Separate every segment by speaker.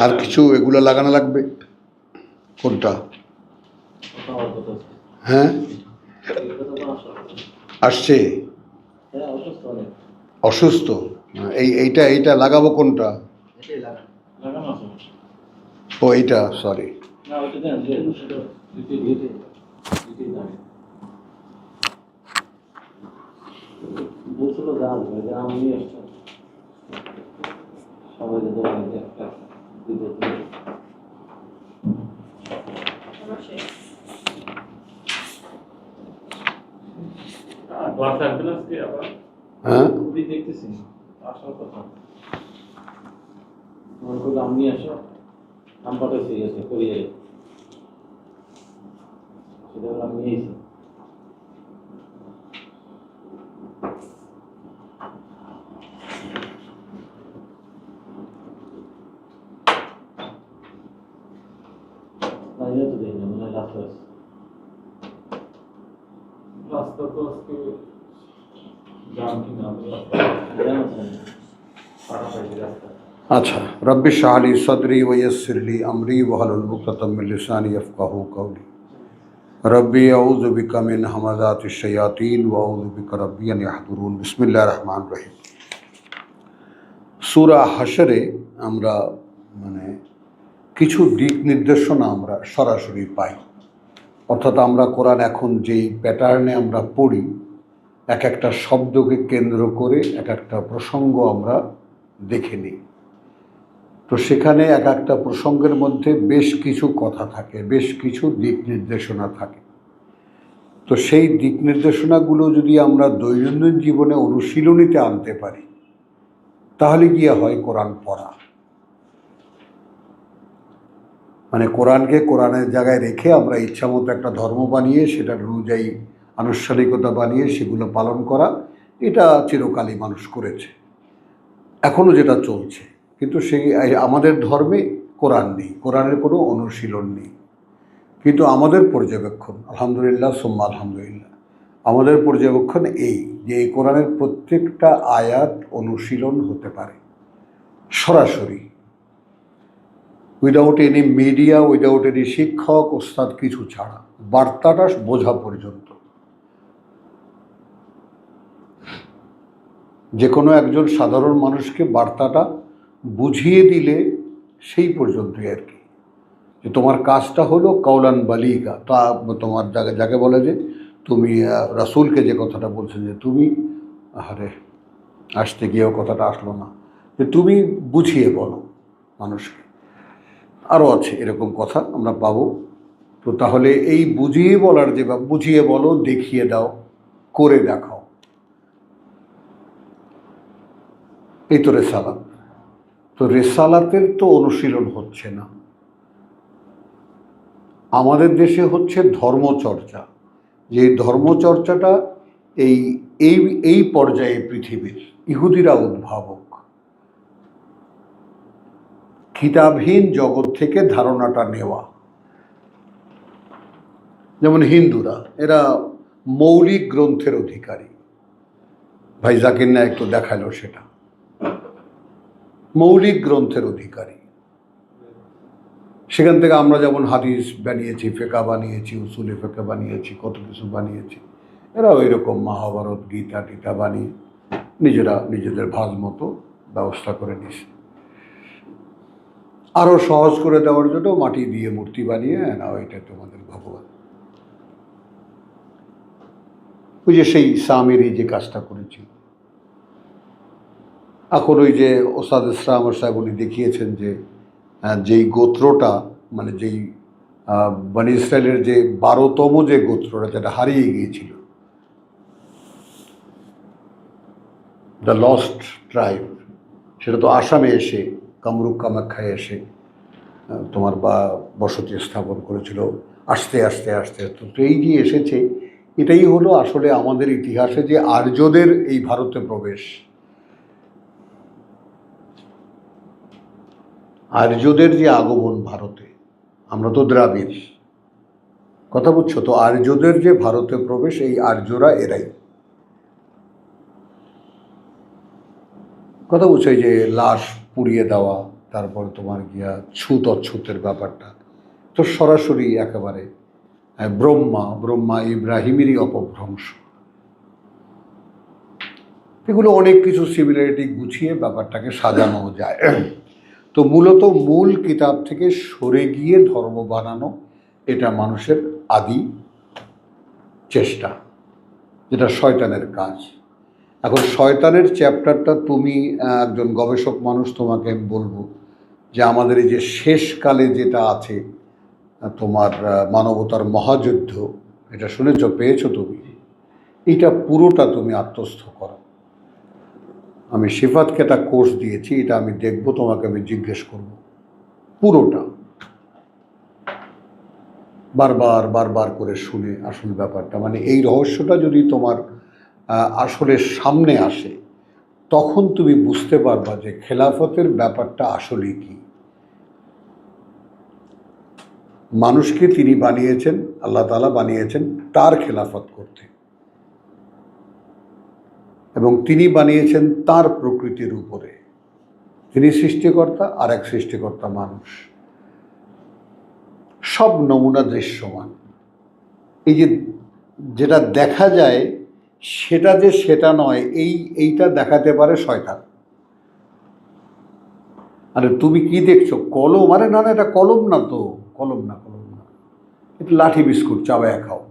Speaker 1: আর কিছু এগুলো লাগানো লাগবে কোনটা। হ্যাঁ আসছে
Speaker 2: অসুস্থ
Speaker 1: এই এইটা এইটা লাগাবো কোনটা ও, এইটা সরি।
Speaker 2: বলছিল যে আমি নিয়ে। সবাই
Speaker 1: হ্যাঁ?
Speaker 2: দেখতেছি আসার কথা আমার দাম নিয়ে আসো নাম পাঠাইছি গেছে কোরিয়ারে সেটা আমি নিয়েছি। রাস্তা
Speaker 3: তো আজকে জাম কিনা রাস্তা
Speaker 2: জানা আছে না?
Speaker 3: পাঠাপাঠি রাস্তা
Speaker 1: আচ্ছা রব্বি শাহলি সদরি ওয়সরলি আমরি ওয়াহলুল মুকতাম মিন লিসানি ইয়াফকাহু কওলি রব্বি আউযু বিকা মিন হামাযাতিশ শায়াতিন ওয়া আউযু বিকা রব্বি আন ইয়াহদুরুন বিসমিল্লাহির রহমানির রহিম সূরা হাশরে আমরা মানে কিছু দিক নির্দেশনা আমরা সরাসরি পাই অর্থাৎ আমরা কোরআন এখন যেই প্যাটার্নে আমরা পড়ি, এক একটা শব্দকে কেন্দ্র করে এক একটা প্রসঙ্গ আমরা দেখে নিই। তো সেখানে এক একটা প্রসঙ্গের মধ্যে বেশ কিছু কথা থাকে, বেশ কিছু দিক নির্দেশনা থাকে। তো সেই দিক নির্দেশনাগুলো যদি আমরা দৈনন্দিন জীবনে অনুশীলনীতে আনতে পারি, তাহলে গিয়ে হয় কোরআন পড়া। মানে কোরআনকে কোরআনের জায়গায় রেখে আমরা ইচ্ছামতো একটা ধর্ম বানিয়ে সেটার অনুযায়ী আনুষ্ঠানিকতা বানিয়ে সেগুলো পালন করা, এটা চিরকালই মানুষ করেছে। এখনও যেটা চলছে। কিন্তু সেই আমাদের ধর্মে কোরআন নেই, কোরআনের কোনো অনুশীলন নেই। কিন্তু আমাদের পর্যবেক্ষণ, আলহামদুলিল্লাহ, সোম্মা আলহামদুলিল্লাহ, আমাদের পর্যবেক্ষণ এই যে এই কোরআনের প্রত্যেকটা আয়াত অনুশীলন হতে পারে। সরাসরি without any media without any শিক্ষক, ওস্তাদ কিছু ছাড়া। বার্তাটা বোঝা পর্যন্ত। যে কোনো একজন সাধারণ মানুষকে বার্তাটা বুঝিয়ে দিলে সেই পর্যন্তই আর কি। যে তোমার কাজটা হলো কৌলান বালিকা তা তোমার যাকে যাকে বলে যে তুমি রাসুলকে যে কথাটা বলছেন যে তুমি আরে আসতে গিয়েও কথাটা আসলো না। যে তুমি বুঝিয়ে বলো মানুষকে। আরও আছে এরকম কথা আমরা পাবো। তো তাহলে এই বুঝিয়ে বলার যে বা, বুঝিয়ে বলো, দেখিয়ে দাও, করে দেখাও। এই তো রেসালাত। তো রেসালাতের তো অনুশীলন হচ্ছে না। আমাদের দেশে হচ্ছে ধর্মচর্চা। যে ধর্মচর্চাটা এই এই এই পর্যায়ে পৃথিবীর ইহুদিরা উদ্ভাবক। কিতাবহীন জগৎ থেকে ধারণাটা নেওয়া। যেমন হিন্দুরা, এরা মৌলিক গ্রন্থের অধিকারী। ভাই জাকির নায়ক তো দেখাল সেটা। মৌলিক গ্রন্থের অধিকারী। সেখান থেকে আমরা যেমন হাদিস বানিয়েছি, ফেকা বানিয়েছি, উসুলে ফেকা বানিয়েছি, কত কিছু বানিয়েছি এরা ওই রকম মহাভারত, গীতা, টিতা বানিয়ে নিজেরা নিজেদের ভাজ মতো ব্যবস্থা করে নিছে আরও সহজ করে দেওয়ার জন্য মাটি দিয়ে মূর্তি বানিয়ে না, এটা তোমাদের ভগবান। ওই যে সেই স্বামীর এই যে কাজটা করেছিল এখন ওই যে ওসাদ ইসলাম সাহেব উনি দেখিয়েছেন যে যেই গোত্রটা মানে যেই বনি ইসরায়েলের যে বারোতম যে গোত্রটা, যেটা হারিয়ে গিয়েছিল। দ্য লস্ট ট্রাইব সেটা তো আসামে এসে কামরূপ কামাখ্যায় এসে তোমার বা বসতি স্থাপন করেছিল। আস্তে আস্তে আস্তে তো এই যে এসেছে, এটাই হলো আসলে আমাদের ইতিহাসে যে আর্যদের এই ভারতে প্রবেশ। আর্যদের যে আগমন ভারতে, আমরা তো দ্রাবিড়। কথা বুঝছ? তো আর্যদের যে ভারতে প্রবেশ, এই আর্যরা এরাই। কথা বুঝছ? যে লাশ পুড়িয়ে দেওয়া, তারপর তোমার গিয়া ছুত অছুতের ব্যাপারটা। তো সরাসরি একেবারে ব্রহ্মা ব্রহ্মা ইব্রাহিমেরই অপভ্রংশ। এগুলো অনেক কিছু সিমিলারিটি গুছিয়ে ব্যাপারটাকে সাজানো যায়। তো মূলত মূল কিতাব থেকে সরে গিয়ে ধর্ম বানানো, এটা মানুষের আদি চেষ্টা, যেটা শয়তানের কাজ। এখন শয়তানের চ্যাপ্টারটা তুমি একজন গবেষক মানুষ তোমাকে আমি বলব যে আমাদের এই যে শেষকালে যেটা আছে তোমার মানবতার মহাযুদ্ধ, এটা শুনেছ, পেয়েছ তুমি? এটা পুরোটা তুমি আত্মস্থ করো। আমি সিফাতকে একটা কোর্স দিয়েছি, এটা আমি দেখব, তোমাকে আমি জিজ্ঞেস করব। পুরোটা। বারবার বারবার করে শুনে আসল ব্যাপারটা। মানে এই রহস্যটা যদি তোমার আসলে সামনে আসে, তখন তুমি বুঝতে পারবা যে খেলাফতের ব্যাপারটা আসলে কি। মানুষকে তিনি বানিয়েছেন, আল্লাহ তালা বানিয়েছেন তার খেলাফত করতে। এবং তিনি বানিয়েছেন তার প্রকৃতির উপরে। তিনি সৃষ্টিকর্তা আর এক সৃষ্টিকর্তা মানুষ। সব নমুনা দৃশ্যমান। এই যে যেটা দেখা যায় সেটা যে সেটা নয় এই এইটা দেখাতে পারে শয়তান। আরে তুমি কি দেখছ? কলম? আরে না না এটা কলম না তো। কলম না কলম না। এটা লাঠি বিস্কুট চাবায় খাও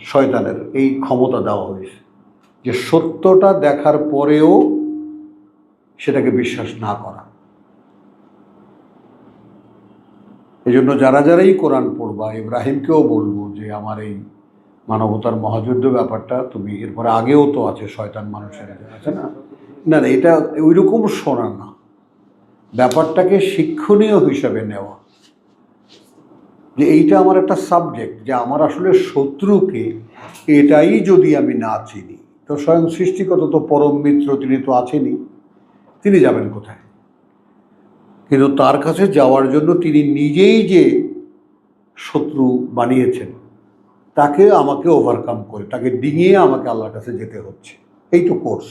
Speaker 1: শয়তানের এই ক্ষমতা দেওয়া হয়েছে। যে সত্যটা দেখার পরেও সেটাকে বিশ্বাস না করা। এই জন্য যারা যারাই কোরআন পড়বা, ইব্রাহিমকেও বলব যে, আমার এই মানবতার মহাযুদ্ধ ব্যাপারটা তুমি এরপরে আগেও তো আছে, শয়তান মানুষের আছে। না? না এটা ওই রকম শোনা না। ব্যাপারটাকে শিক্ষণীয় হিসাবে নেওয়া। যে, এইটা আমার একটা সাবজেক্ট, যে, আমার আসলে শত্রুকে এটাই যদি আমি না চিনি, তো স্বয়ং সৃষ্টিগত তো পরম মিত্র, তিনি তো আছেনই। তিনি যাবেন কোথায়? কিন্তু তার কাছে যাওয়ার জন্য তিনি নিজেই যে শত্রু বানিয়েছেন তাকে আমাকে ওভারকাম করে তাকে ডিঙিয়ে আমাকে আল্লাহর কাছে যেতে হচ্ছে। এই তো কোর্স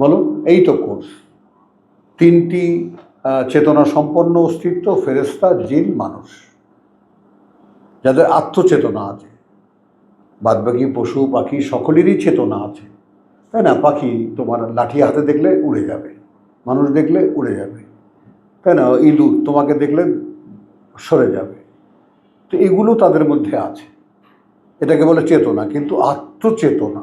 Speaker 1: বলো এই তো কোর্স তিনটি চেতনা সম্পন্ন অস্তিত্ব ফেরেস্তা জিন মানুষ। যাদের আত্মচেতনা আছে। বাদবাকি পশু পাখি সকলেরই চেতনা আছে। তাই না? পাখি তোমার লাঠি হাতে দেখলে উড়ে যাবে, মানুষ দেখলে উড়ে যাবে, তাই না? ইঁদুর তোমাকে দেখলে সরে যাবে। তো এগুলো তাদের মধ্যে আছে। এটাকে বলে চেতনা, কিন্তু আত্মচেতনা।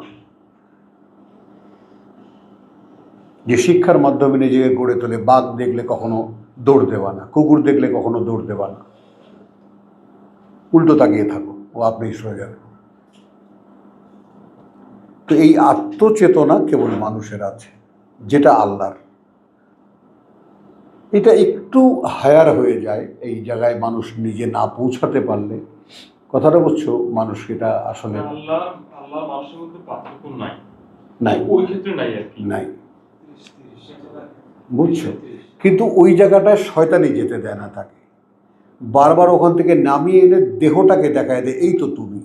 Speaker 1: যে শিক্ষার মাধ্যমে নিজেকে গড়ে তোলে, বাঘ দেখলে কখনো দৌড় দেওয়া না, কুকুর দেখলে কখনো দৌড় দেওয়া না। উল্টো তাকিয়ে থাকো, ও আপনি সরে যাবে। তো এই আত্মচেতনা কেবল মানুষের আছে যেটা আল্লাহর। এটা একটু হায়ার হয়ে যায় এই জায়গায় মানুষ নিজে না পৌঁছাতে পারলে। কথাটা বলছো মানুষ এটা আসলে
Speaker 3: নাই।
Speaker 1: বুঝছ? কিন্তু ওই জায়গাটায় শয়তানি যেতে দেয় না তাকে। বারবার ওখান থেকে নামিয়ে এনে দেহটাকে দেখায় দেয় এই তো তুমি।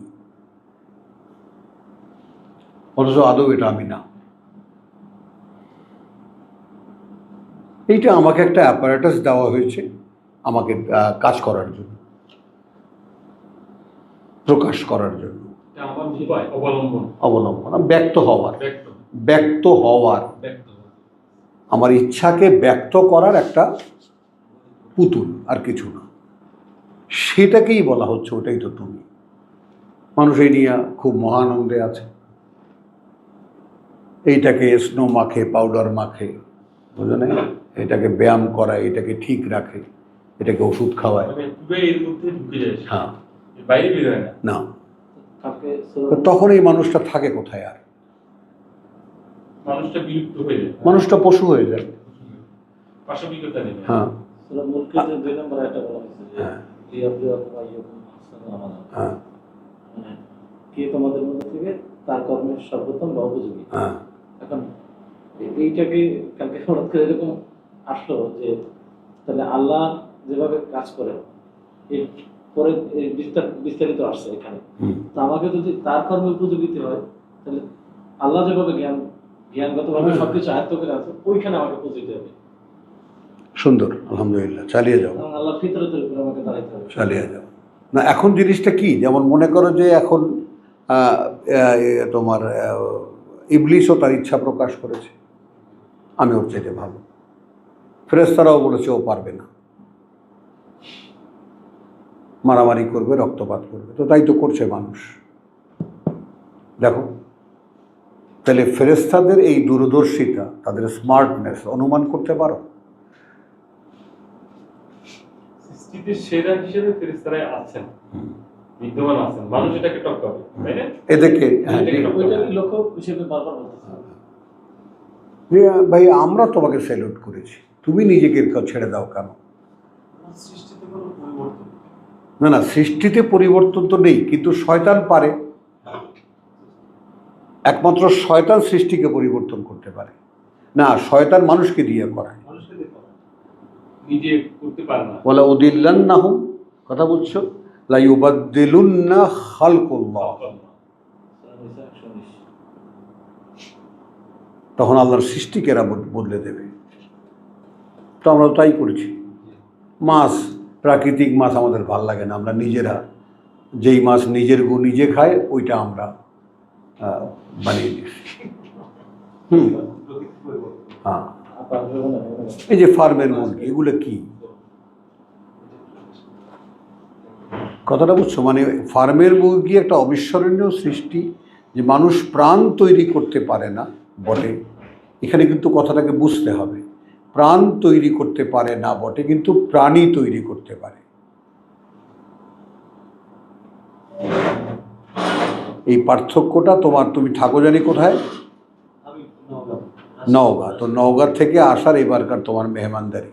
Speaker 1: অথচ আদৌ এটা আমি না। এইটা আমাকে একটা অ্যাপারেটাস দেওয়া হয়েছে আমাকে কাজ করার জন্য। প্রকাশ করার জন্য।
Speaker 3: অবলম্বন।
Speaker 1: ব্যক্ত হওয়ার।
Speaker 3: ব্যক্ত
Speaker 1: হওয়ার। আমার ইচ্ছাকে ব্যক্ত করার একটা পুতুল আর কিছু না। সেটাকেই বলা হচ্ছে ওটাই তো তুমি। মানুষ এই নিয়ে খুব মহানন্দে আছে। এইটাকে স্নো মাখে পাউডার মাখে বুঝো না এটাকে ব্যায়াম করায় এটাকে ঠিক রাখে এটাকে ওষুধ খাওয়ায়।
Speaker 3: মানে পুরো এর মধ্যে ঢুকে যায় সে।
Speaker 1: হ্যাঁ।
Speaker 3: এর বাইরে বের না?
Speaker 1: না। তখন এই মানুষটা থাকে কোথায় আর?
Speaker 3: মানুষটা বিলুপ্ত হয়ে যায়।
Speaker 1: মানুষটা পশু হয়ে যায়। হ্যাঁ।
Speaker 2: সুরা মুলকে যে দুই নম্বর একটা বলা হয়েছে যে
Speaker 1: হ্যাঁ। হ্যাঁ।
Speaker 2: মানে কে তোমাদের মধ্যে থেকে তার কর্মের সর্বোত্তম বা উপযোগী?
Speaker 1: হ্যাঁ।
Speaker 2: এখন এইটাকে কালকে হঠাৎ করে এরকম আসলো যে তাহলে আল্লাহ যেভাবে কাজ করে এর পরে বিস্তার- বিস্তারিত আসছে এখানে। তো আমাকে যদি তার কর্মে উপযোগিতা হয় তাহলে আল্লাহ যেভাবে জ্ঞান জ্ঞানগতভাবে। সবকিছু আয়ত্ত করে আছে ওইখানে আমাকে উপযোগিতা হবে।
Speaker 1: সুন্দর আলহামদুলিল্লাহ। চালিয়ে যাও।
Speaker 2: আল্লাহ ফিতরতের উপরে আমাকে দাঁড়াইতে হবে।
Speaker 1: চালিয়ে যাও। না এখন জিনিসটা কি? যেমন মনে করো যে এখন তোমার ইবলিশও তার ইচ্ছা প্রকাশ করেছে। আমি ওর চাইতে ভালো। ফেরেস্তারাও বলেছে ও পারবে না। মারামারি করবে রক্তপাত করবে। তো তাই তো করছে মানুষ। দেখো তাহলে ফেরেস্তাদের এই দূরদর্শিতা তাদের স্মার্টনেস অনুমান করতে পারো?
Speaker 3: সেরা হিসেবে ফেরেস্তারাই আছেন। বিদ্যমান আছেন। মানুষ এটাকে টপকাবে তাই না?
Speaker 1: এদেরকে হ্যাঁ,
Speaker 2: লক্ষ্য হিসেবে বারবার
Speaker 1: যে ভাই আমরা তোমাকে স্যালুট করেছি। তুমি নিজেকে ছেড়ে দাও কেন?
Speaker 2: সৃষ্টিতে পরিবর্তন
Speaker 1: না না সৃষ্টিতে পরিবর্তন তো নেই কিন্তু শয়তান পারে। একমাত্র শয়তান সৃষ্টিকে পরিবর্তন করতে পারে। না শয়তান মানুষকে দিয়ে করায়।
Speaker 2: মানুষকে দেখো
Speaker 3: নিজে করতে পারে না।
Speaker 1: বলে উদিল্লান না হুম কথা বুঝছ লাইবাদ্দিলুন্না খালকুল্লাহ। তখন আল্লাহর সৃষ্টিকে এরা বদ- বদলে দেবে। তো আমরা তাই করেছি। মাছ, প্রাকৃতিক মাছ আমাদের ভালো লাগে না। আমরা নিজেরা যেই মাছ নিজের গু নিজে খায়, ওইটা আমরা বানিয়ে দিয়েছি হুম। হ্যাঁ। এই যে ফার্মের মুরগি এগুলো কি? কথাটা বুঝছ? মানে ফার্মের মুরগি একটা অবিস্মরণীয় সৃষ্টি যে মানুষ প্রাণ তৈরি করতে পারে না বটে। এখানে কিন্তু কথাটাকে বুঝতে হবে। প্রাণ তৈরি করতে পারে না বটে কিন্তু প্রাণী তৈরি করতে পারে। এই পার্থক্যটা তোমার তুমি ঠাকুর জানি কোথায়
Speaker 2: নওগাঁ।
Speaker 1: নওগাঁ। তো নওগাঁ থেকে আসার এবারকার তোমার মেহমানদারি।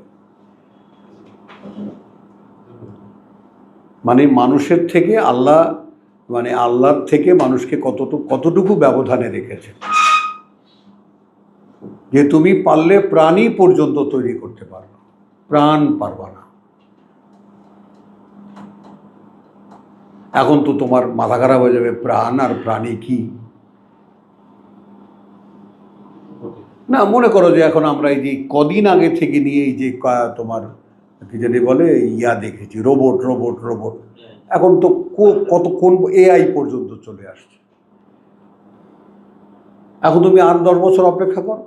Speaker 1: মানে মানুষের থেকে আল্লাহ মানে আল্লাহর থেকে মানুষকে কতটুকু কতটুকু ব্যবধানে রেখেছে। যে তুমি পারলে প্রাণী পর্যন্ত তৈরি করতে পারো। প্রাণ পারবা না। এখন তো তোমার মাথা খারাপ হয়ে যাবে, প্রাণ আর প্রাণী কি? না, মনে করো যে এখন আমরা এই যে কদিন আগে থেকে নিয়ে এই যে তোমার কি জানি বলে ইয়া দেখেছি রোবট রোবট রোবট। এখন তো কত কোন এআই পর্যন্ত চলে আসছে? এখন তুমি আর দশ বছর অপেক্ষা করো।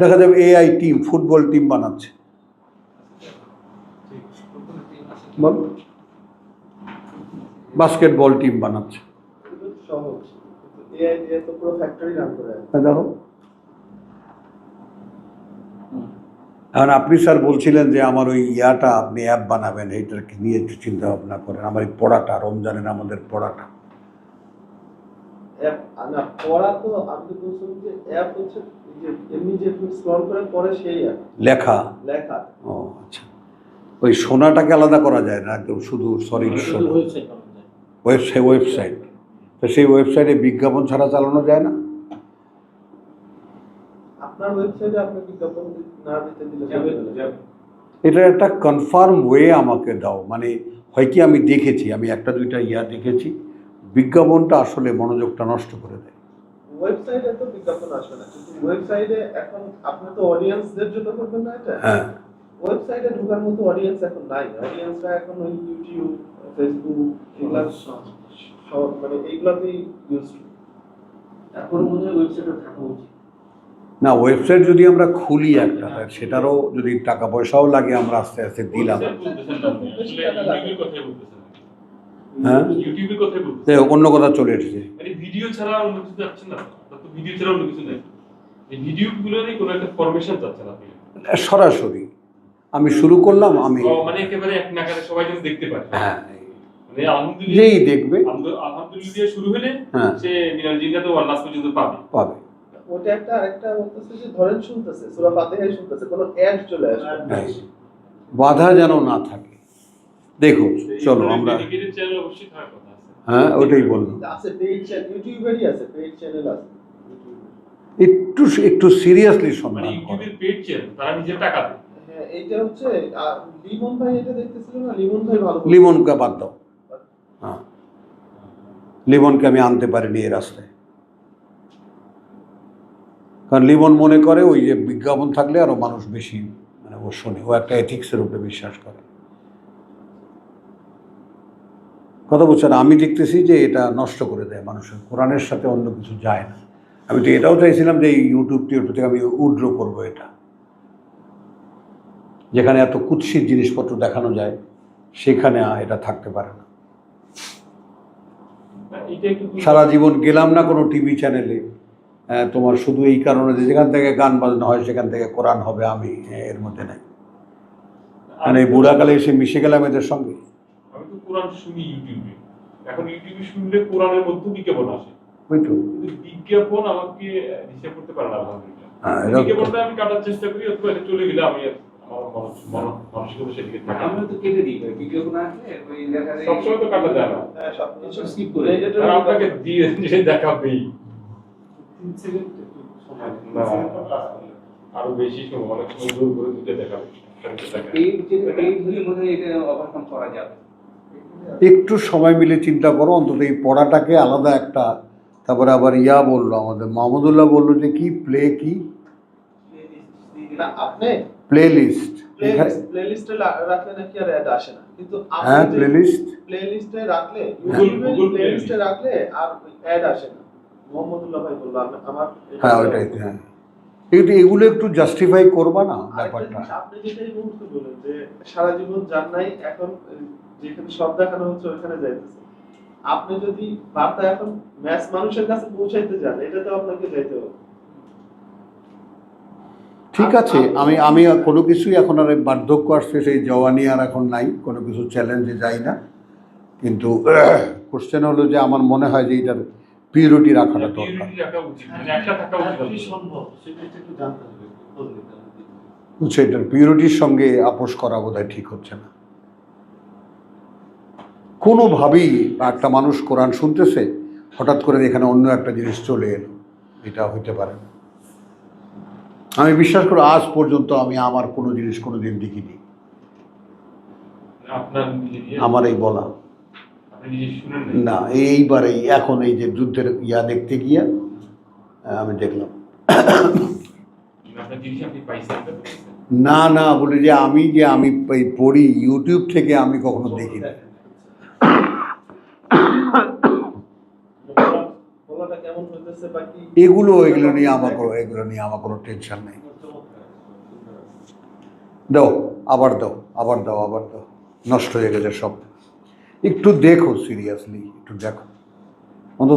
Speaker 1: দেখা যাবে এআই টিম ফুটবল টিম বানাচ্ছে। বল। বাস্কেটবল টিম বানাচ্ছে।
Speaker 4: এগুলো সহজ এআই দিয়ে তো পুরো ফ্যাক্টরি রান করে আছে।
Speaker 1: হ্যাঁ, দেখো
Speaker 2: হুম।
Speaker 1: এখন আপনি স্যার বলছিলেন যে আমার ওই ইয়াটা আপনি অ্যাপ বানাবেন এইটাকে নিয়ে একটু চিন্তা ভাবনা করেন। আমার এই পড়াটা রমজানের আমাদের পড়াটা।
Speaker 4: অ্যাপ না পড়া তো আমি তো বলছিলাম যে অ্যাপ হচ্ছে এই যে এমনি যে তুমি স্ক্রল করে পড়ে সেই অ্যাপ
Speaker 1: লেখা?
Speaker 4: লেখা।
Speaker 1: ও আচ্ছা। ওই সোনাটাকে আলাদা করা যায় না? একদম শুধু সরি সোনা।
Speaker 2: ওয়েবসাইট
Speaker 1: ওয়েবসাইট ওয়েবসাইট তো সেই ওয়েবসাইটে বিজ্ঞাপন ছাড়া চালানো যায় না?
Speaker 4: আপনার ওয়েবসাইটে আপনি বিজ্ঞাপন না দিতে দিলে।
Speaker 1: এটার একটা কনফার্ম ওয়ে আমাকে দাও। মানে হয় কি আমি দেখেছি আমি একটা দুইটা ইয়া দেখেছি বিজ্ঞাপনটা আসলে মনোযোগটা নষ্ট করে দেয়।
Speaker 4: ওয়েবসাইটে তো বিজ্ঞাপন আসবে না কিন্তু ওয়েবসাইটে এখন আপনি তো অডিয়েন্সদের জন্য করবেন না এটা?
Speaker 1: হ্যাঁ।
Speaker 4: ওয়েবসাইটে ঢোকার মতো অডিয়েন্স এখন নাই। অডিয়েন্সরা এখন ওই ইউটিউব ফেসবুক এগুলা সব মানে এইগুলাতেই ইউজ
Speaker 2: তারপরে মনে হয় ওয়েবসাইটে থাকা উচিত।
Speaker 1: না ওয়েবসাইট যদি আমরা খুলি একটা সেটারও যদি টাকা পয়সাও লাগে আমরা আস্তে আস্তে দিলাম। হ্যাঁ? অন্য কথা চলে এসেছে।
Speaker 3: মানে ভিডিও ছাড়া অন্য কিছু যাচ্ছে না। তো ভিডিও ছাড়া অন্য কিছু নেই। কোনো একটা ফরমেশন চাচ্ছেন আপনি।
Speaker 1: সরাসরি। আমি শুরু করলাম আমি
Speaker 3: মানে একেবারে এক নাগারে সবাই যেন দেখতে পারে
Speaker 1: হ্যাঁ।
Speaker 3: মানে
Speaker 1: যেই দেখবে।
Speaker 3: আলহামদুলিল্লাহ শুরু হলে
Speaker 1: হ্যাঁ।
Speaker 3: সে মিনাল ওয়াল্লাস পর্যন্ত পাবে।
Speaker 1: পাবে।
Speaker 4: ওটা একটা আরেকটা বলতেছে যে ধরেন শুনতেছে সূরা ফাতিহাই শুনতেছে কোনো অ্যাড চলে আসবে।
Speaker 1: হ্যাঁ। বাধা যেন না থাকে। দেখো চলো আমরা
Speaker 3: ডেডিকেটেড চ্যানেল অবশ্যই থাকার কথা আছে।
Speaker 1: হ্যাঁ ওটাই বললাম।
Speaker 4: আছে পেইড চ্যানেল ইউটিউবেরই আছে পেইড চ্যানেল আছে।
Speaker 1: একটু একটু সিরিয়াসলি
Speaker 3: মানে
Speaker 1: সন্ধান করো
Speaker 3: ইউটিউবের পেড চ্যানেল তারা নিজের টাকা দেয়।
Speaker 4: হ্যাঁ এইটা হচ্ছে লিমন ভাই এটা দেখতেছিল না? লিমন ভাই ভালো
Speaker 1: লিমনকে বাদ দাও। হ্যাঁ। লিমনকে আমি আনতে পারিনি এই রাস্তায়। কারণ লিমন মনে করে ওই যে বিজ্ঞাপন থাকলে আরও মানুষ বেশি মানে ও শোনে ও একটা এথিক্সের উপরে বিশ্বাস করে। কথা বলছেন আমি দেখতেছি যে এটা নষ্ট করে দেয় মানুষের কোরআনের সাথে অন্য কিছু যায় না। আমি তো এটাও চাইছিলাম যে এই ইউটিউব টিউব থেকে আমি উড্র করব এটা। যেখানে এত কুৎসিত জিনিসপত্র দেখানো যায় সেখানে এটা থাকতে পারে না। সারা জীবন গেলাম না কোনো টিভি চ্যানেলে তোমার শুধু এই কারণে যে যেখান থেকে গান বাজনা হয় সেখান থেকে কোরআন হবে আমি এর মধ্যে নাই। মানে এই বুড়াকালে এসে মিশে গেলাম এদের সঙ্গে।
Speaker 3: আমি তো কোরআন শুনি ইউটিউবে। এখন ইউটিউবে শুনলে কোরআনের মধ্যে বিজ্ঞাপন আসে।
Speaker 1: ওই তো।
Speaker 3: বিজ্ঞাপন আমাকে হিসেব করতে পারে না আলহামদুলিল্লাহ।
Speaker 1: হ্যাঁ, এটা-
Speaker 3: বিজ্ঞাপনটা আমি কাটার চেষ্টা করি অথবা চলে গেলে আমি
Speaker 5: দেখা যায়
Speaker 3: সবসময় তো কাটা যায় না।
Speaker 4: হ্যাঁ,
Speaker 3: আপনাকে দিয়ে দেখাবেই।
Speaker 2: তিন সেকেন্ড একটু সময় তিন সেকেন্ড পর কাজ করলে।
Speaker 3: আরও বেশি সময় অনেক সময় জোর করে দেখাবে
Speaker 5: এই যে এই ধরে মনে এটা ওভারকাম করা যাবে
Speaker 1: একটু সময় মিলে চিন্তা করো অন্তত এই পড়াটাকে আলাদা একটা তারপরে আবার ইয়া বলল আমাদের মাহমুদুল্লাহ বলল যে কি প্লে কি? প্লে লিস্ট
Speaker 4: প্লেলিস্টে রাখলে নাকি আর অ্যাড আসে না কিন্তু
Speaker 1: হ্যাঁ প্লে লিস্ট
Speaker 4: প্লে লিস্টে রাখলে
Speaker 3: Google- Google
Speaker 4: প্লে
Speaker 3: Play
Speaker 4: লিস্টে রাখলে আর অ্যাড আসে না।
Speaker 1: হ্যাঁ ওইটাই হ্যাঁ। এগুলো একটু জাস্টিফাই করবা না
Speaker 4: আরেকটা
Speaker 1: ব্যাপারটা?
Speaker 4: আপনি যেটা এই বলেন যে সারা জীবন যান নাই এখন যেখানে সব দেখানো হচ্ছে যাইতেছে। আপনি যদি বার্তা এখন ম্যাচ মানুষের কাছে পৌঁছাইতে যান এটা তো আপনাকে যাইতে হবে।
Speaker 1: ঠিক আছে আমি আমি কোনো কিছুই এখন আর বার্ধক্য আসছে সেই জওয়ানি আর এখন নাই কোনো কিছু চ্যালেঞ্জে যাই না। কিন্তু কোশ্চেন হলো যে আমার মনে হয় যে এটার পিউরিটি রাখাটা দরকার।
Speaker 3: মানে একটা থাকা
Speaker 2: আর
Speaker 3: উচিত।
Speaker 2: কি সম্ভব সেটা একটু জানতে হবে খোঁজ নিতে হবে।
Speaker 1: বুঝছ এটার পিউরিটির সঙ্গে আপোষ করা বোধহয় ঠিক হচ্ছে না। কোনোভাবেই একটা মানুষ কোরআন শুনতেছে হঠাৎ করে এখানে অন্য একটা জিনিস চলে এলো এটা হইতে পারে না। আমি বিশ্বাস করি আজ পর্যন্ত আমি আমার কোনো জিনিস কোনো দিন দেখিনি আমার এই বলা। না
Speaker 3: না
Speaker 1: এইবারেই এখন এই যে যুদ্ধের ইয়া দেখতে গিয়া আমি দেখলাম। না না বলে যে আমি যে আমি এই পড়ি ইউটিউব থেকে আমি কখনো দেখি না এগুলো এগুলো নিয়ে আমার কোনো এগুলো নিয়ে আমার কোনো টেনশন নেই। দাও আবার দাও আবার দাও আবার দাও। নষ্ট হয়ে গেছে সব। একটু দেখো সিরিয়াসলি একটু দেখো। অন্তত